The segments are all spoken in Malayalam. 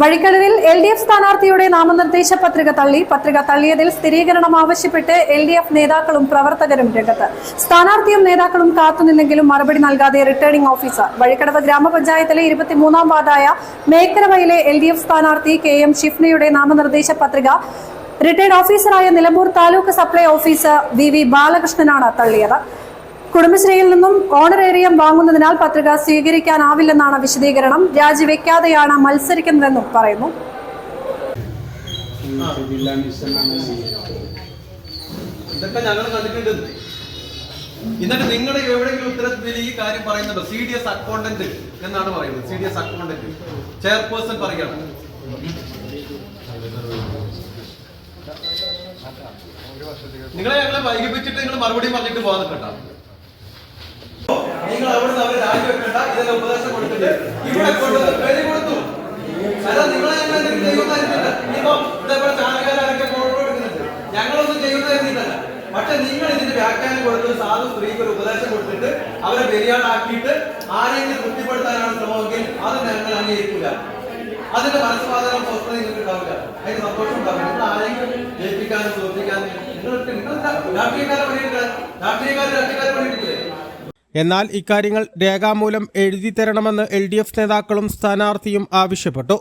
വഴിക്കടവിൽ എൽ ഡി എഫ് സ്ഥാനാർത്ഥിയുടെ നാമനിർദ്ദേശ പത്രിക തള്ളി. പത്രിക തള്ളിയതിൽ സ്ഥിരീകരണം ആവശ്യപ്പെട്ട് എൽ ഡി എഫ് നേതാക്കളും പ്രവർത്തകരും രംഗത്ത്. സ്ഥാനാർത്ഥിയും നേതാക്കളും കാത്തുനിന്നെങ്കിലും മറുപടി നൽകാതെ റിട്ടേണിംഗ് ഓഫീസർ. വഴിക്കടവ് ഗ്രാമപഞ്ചായത്തിലെ ഇരുപത്തിമൂന്നാം വാർഡായ മേക്കരവയിലെ എൽ ഡി എഫ് സ്ഥാനാർത്ഥി കെ എം ഷിഫ്നയുടെ നാമനിർദ്ദേശ പത്രിക റിട്ടയർഡ് ഓഫീസറായ Nilambur taluk supply officer V V ബാലകൃഷ്ണനാണ് തള്ളിയത്. കുടുംബശ്രീയിൽ നിന്നും ഓണറേറിയം വാങ്ങുന്നതിനാൽ പത്രിക സ്വീകരിക്കാനാവില്ലെന്നാണ് വിശദീകരണം. രാജിവെക്കാതെയാണ് മത്സരിക്കുന്നതെന്നും പറയുന്നു. ഇതൊക്കെ ഞങ്ങൾ കണ്ടിട്ടുണ്ട്. എന്നിട്ട് നിങ്ങൾ എവിടെയെങ്കിലും ഉത്തരത്തിൽ ഈ കാര്യം പറയുന്നുണ്ടോ? സി ഡി എസ് അക്കൗണ്ടന്റ് എന്നാണ് പറയുന്നത്. C D S accountant chairperson പറയണം. നിങ്ങളെ ഞങ്ങളെ വൈകിപ്പിച്ചിട്ട് നിങ്ങൾ മറുപടി പറഞ്ഞിട്ട് പോകാൻ നിൽക്കണ്ട. നിങ്ങൾ അവിടുന്ന് അവർ രാജിവെക്കണ്ട ഇതെല്ലാം ഉപദേശം കൊടുത്തിട്ട് ഇവിടെ കൊണ്ടുവന്ന് പേര് കൊടുത്തു. അല്ല നിങ്ങളെ ഞങ്ങൾ ചെയ്യുന്നതായിരുന്നില്ല ഇനിയിപ്പോ ഇതേപോലെ ചാനലുകാരൊക്കെ കൊടുക്കുന്നുണ്ട് ഞങ്ങളൊന്നും ചെയ്യുന്നതായിരുന്നില്ല പക്ഷെ നിങ്ങൾ ഇതിന്റെ വ്യാഖ്യാനം കൊടുത്ത് സാധു സ്ത്രീക്ക് ഒരു ഉപദേശം കൊടുത്തിട്ട് അവരെ ബലിയാടാക്കിയിട്ട് ആരെങ്കിലും തൃപ്തിപ്പെടുത്താനാണ് ശ്രമമെങ്കിൽ അത് ഞങ്ങൾ അംഗീകരിക്കില്ല. അതിന്റെ മനസ്സമാധാനം സ്വസ്ഥത നിങ്ങൾക്ക് ഉണ്ടാവില്ല. അതിന് സന്തോഷം ഉണ്ടാവില്ല. നിങ്ങൾ ആരെങ്കിലും ജയിപ്പിക്കാനും തോൽപ്പിക്കാനും നിങ്ങൾക്ക് നിങ്ങൾ രാഷ്ട്രീയക്കാരെ പണിയെടുക്കുക. രാഷ്ട്രീയക്കാർ രാഷ്ട്രീയക്കാരെ പണിയെടുക്കില്ലേ? എന്നാൽ ഇക്കാര്യങ്ങൾ രേഖാമൂലം എഴുതി തരണമെന്ന് എൽ ഡി എഫ് നേതാക്കളും സ്ഥാനാർത്ഥിയും ആവശ്യപ്പെട്ടു.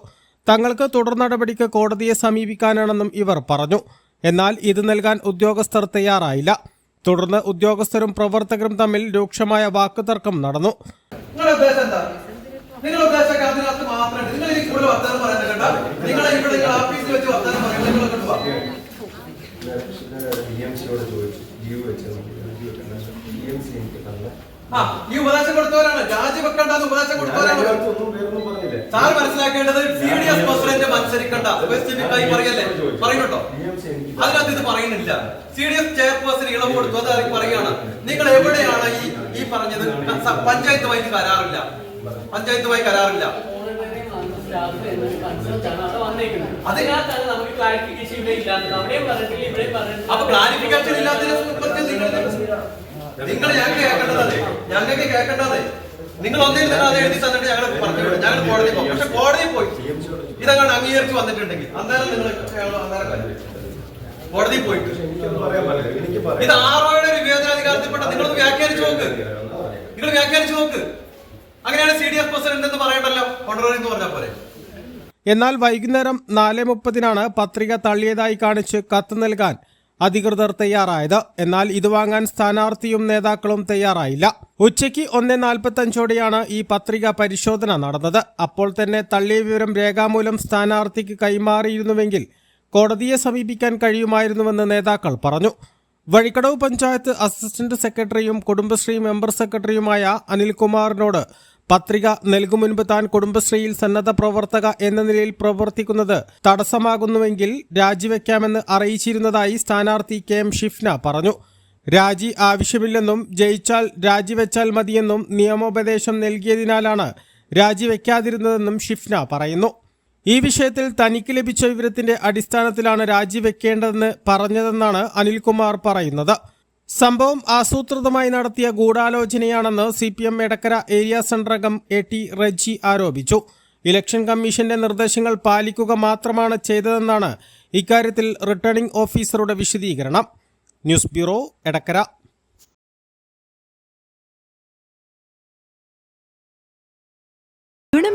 തങ്ങൾക്ക് തുടർ നടപടിക്ക് കോടതിയെ സമീപിക്കാനാണെന്നും ഇവർ പറഞ്ഞു. എന്നാൽ ഇത് നൽകാൻ ഉദ്യോഗസ്ഥർ തയ്യാറായില്ല. തുടർന്ന് ഉദ്യോഗസ്ഥരും പ്രവർത്തകരും തമ്മിൽ രൂക്ഷമായ വാക്കുതർക്കം നടന്നു. നിങ്ങളുടെ ഉദ്ദേശം എന്താ? നിങ്ങൾ ഉദ്ദേശമൊക്കെ അതിനകത്ത് മാത്രമേ നിങ്ങൾ ഈ കൂടുതൽ വർത്തമാനം പറയാൻ കേട്ടോ. നിങ്ങളെ ഇവിടെ നിങ്ങൾ ഓഫീസിൽ വെച്ച് വർത്തമാനം പറയുന്നത് നിങ്ങൾ ചോദിച്ചു. ലീവ് വെച്ചത് ആ ഈ ഉപദേശം കൊടുത്തവരാണ്. രാജി രാജിവെക്കണ്ടെന്ന് ഉപദേശം കൊടുത്തവരാണ്. ഒന്നും പേരൊന്നും പറഞ്ഞില്ലേ? സാർ മനസ്സിലാക്കേണ്ടത് സി ഡി എസ് പ്രസിഡന്റ് മത്സരിക്കണ്ട. സ്പെസിഫിക്കായി പറയല്ലേ? പറയുന്നുണ്ടോ? അതിനകത്ത് ഇത് പറയുന്നില്ല. സി ഡി എസ് ചെയർപേഴ്സൺ ഇളവ് കൊടുത്തു. അത് ആരും പറയുകയാണ്. നിങ്ങൾ എവിടെയാണ് ഈ ഈ പറഞ്ഞത്? പഞ്ചായത്ത് പഞ്ചായത്തുമായി കരാറില്ല. പഞ്ചായത്തുമായി കരാറില്ല. അതിനകത്താണ് നമുക്ക് ക്ലാരിഫിക്കേഷൻ ഇവിടെ ഇല്ലാത്തത്. അവിടെയും പറഞ്ഞിട്ടില്ല ഇവിടെയും പറഞ്ഞിട്ടില്ല. അപ്പൊ ക്ലാരിഫിക്കേഷൻ ഇല്ലാത്തതിനെ കുറിച്ച് നിങ്ങൾ ഞങ്ങൾക്ക് കേൾക്കേണ്ടതേ ഞങ്ങൾക്ക് കേൾക്കേണ്ടത്. നിങ്ങൾ ഒന്നേ തന്നെ അത് എഴുതി തന്നിട്ട് ഞങ്ങൾ പറഞ്ഞു. ഞങ്ങൾ കോടതി പോകും പക്ഷെ കോടതി പോയി. ഇതങ്ങോട്ട് അംഗീകരിച്ച് വന്നിട്ടുണ്ടെങ്കിൽ അന്നേരം നിങ്ങൾ. കോടതി പോയിട്ട്. ഇത് ആറോയുടെ ഒരു വിവേചനാധികാരത്തിൽപ്പെട്ട നിങ്ങളൊന്ന് വ്യാഖ്യാനിച്ചു നോക്ക്. നിങ്ങൾ വ്യാഖ്യാനിച്ചു നോക്ക്. അങ്ങനെയാണ് സി ഡി എഫ് പ്രസിഡന്റ് എന്ന് പറയണ്ടല്ലോ? കൊണ്ടുവരും എന്ന് പറഞ്ഞ പോലെ എന്നാൽ വൈകുന്നേരം നാല് മുപ്പതിനാണ് പത്രിക തള്ളിയതായി കാണിച്ച് കത്ത് നൽകാൻ അധികൃതർ തയ്യാറായത്. എന്നാൽ ഇത് വാങ്ങാൻ സ്ഥാനാർത്ഥിയും നേതാക്കളും തയ്യാറായില്ല. ഉച്ചയ്ക്ക് ഒന്ന് നാൽപ്പത്തഞ്ചോടെയാണ് ഈ പത്രിക പരിശോധന നടന്നത്. അപ്പോൾ തന്നെ തള്ളിയ വിവരം രേഖാമൂലം സ്ഥാനാർത്ഥിക്ക് കൈമാറിയിരുന്നുവെങ്കിൽ കോടതിയെ സമീപിക്കാൻ കഴിയുമായിരുന്നുവെന്ന് നേതാക്കൾ പറഞ്ഞു. വഴിക്കടവ് പഞ്ചായത്ത് അസിസ്റ്റന്റ് സെക്രട്ടറിയും കുടുംബശ്രീ മെമ്പർ സെക്രട്ടറിയുമായ അനിൽകുമാറിനോട് പത്രിക നൽകും മുൻപ് താൻ കുടുംബശ്രീയിൽ സന്നദ്ധ പ്രവർത്തക എന്ന നിലയിൽ പ്രവർത്തിക്കുന്നത് തടസ്സമാകുന്നുവെങ്കിൽ രാജിവെക്കാമെന്ന് അറിയിച്ചിരുന്നതായി സ്ഥാനാർത്ഥി കെ എം ഷിഫ്ന പറഞ്ഞു. രാജി ആവശ്യമില്ലെന്നും ജയിച്ചാൽ രാജിവെച്ചാൽ മതിയെന്നും നിയമോപദേശം നൽകിയതിനാലാണ് രാജിവെക്കാതിരുന്നതെന്നും ഷിഫ്ന പറയുന്നു. ഈ വിഷയത്തിൽ തനിക്ക് ലഭിച്ച വിവരത്തിന്റെ അടിസ്ഥാനത്തിലാണ് രാജിവെക്കേണ്ടതെന്ന് പറഞ്ഞതെന്നാണ് അനിൽകുമാർ പറയുന്നത്. സംഭവം ആസൂത്രിതമായി നടത്തിയ ഗൂഢാലോചനയാണെന്ന് C P M Edakkara area central അംഗം എ ടി റജി ആരോപിച്ചു. ഇലക്ഷൻ കമ്മീഷന്റെ നിർദ്ദേശങ്ങൾ പാലിക്കുക മാത്രമാണ് ചെയ്തതെന്നാണ് ഇക്കാര്യത്തിൽ റിട്ടേണിംഗ് ഓഫീസറുടെ വിശദീകരണം. News bureau Edakkara.